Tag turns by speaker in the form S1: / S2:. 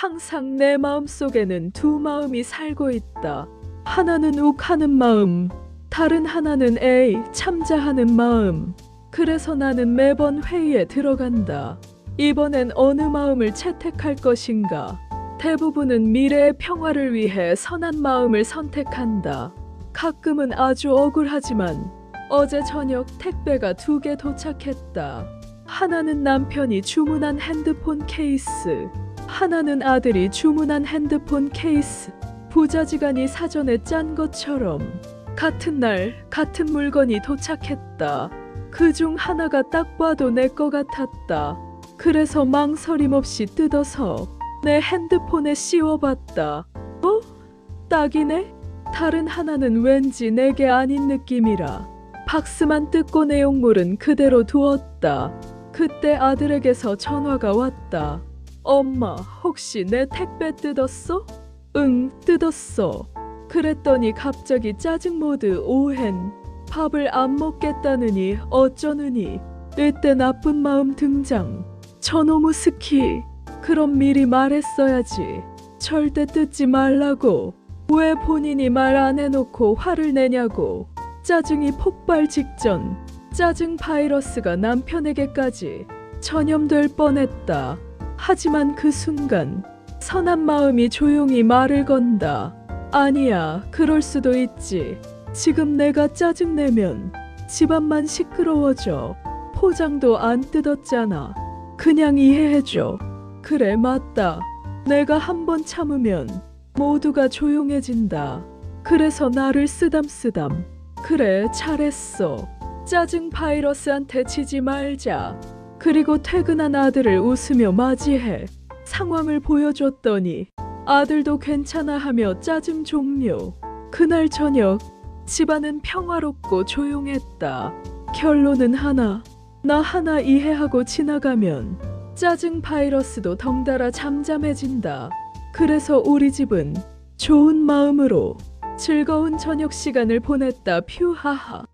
S1: 항상 내 마음속에는 두 마음이 살고 있다. 하나는 욱하는 마음, 다른 하나는 에이 참자하는 마음. 그래서 나는 매번 회의에 들어간다. 이번엔 어느 마음을 채택할 것인가? 대부분은 미래의 평화를 위해 선한 마음을 선택한다. 가끔은 아주 억울하지만 어제 저녁 택배가 두 개 도착했다. 하나는 남편이 주문한 핸드폰 케이스, 하나는 아들이 주문한 핸드폰 케이스. 부자지간이 사전에 짠 것처럼 같은 날 같은 물건이 도착했다. 그 중 하나가 딱 봐도 내 거 같았다. 그래서 망설임 없이 뜯어서 내 핸드폰에 씌워봤다. 어? 딱이네? 다른 하나는 왠지 내게 아닌 느낌이라 박스만 뜯고 내용물은 그대로 두었다. 그때 아들에게서 전화가 왔다. 엄마, 혹시 내 택배 뜯었어? 응, 뜯었어. 그랬더니 갑자기 짜증 모드 오hen. 밥을 안 먹겠다느니 어쩌느니. 이때 나쁜 마음 등장. 저놈의 스키. 그럼 미리 말했어야지. 절대 뜯지 말라고. 왜 본인이 말 안 해놓고 화를 내냐고. 짜증이 폭발 직전. 짜증 바이러스가 남편에게까지 전염될 뻔했다. 하지만 그 순간 선한 마음이 조용히 말을 건다. 아니야, 그럴 수도 있지. 지금 내가 짜증내면 집안만 시끄러워져. 포장도 안 뜯었잖아. 그냥 이해해줘. 그래, 맞다. 내가 한 번 참으면 모두가 조용해진다. 그래서 나를 쓰담쓰담. 그래, 잘했어. 짜증 바이러스한테 지지 말자. 그리고 퇴근한 아들을 웃으며 맞이해. 상황을 보여줬더니 아들도 괜찮아 하며 짜증 종료. 그날 저녁 집안은 평화롭고 조용했다. 결론은 하나. 나 하나 이해하고 지나가면 짜증 바이러스도 덩달아 잠잠해진다. 그래서 우리 집은 좋은 마음으로 즐거운 저녁 시간을 보냈다. 퓨하하.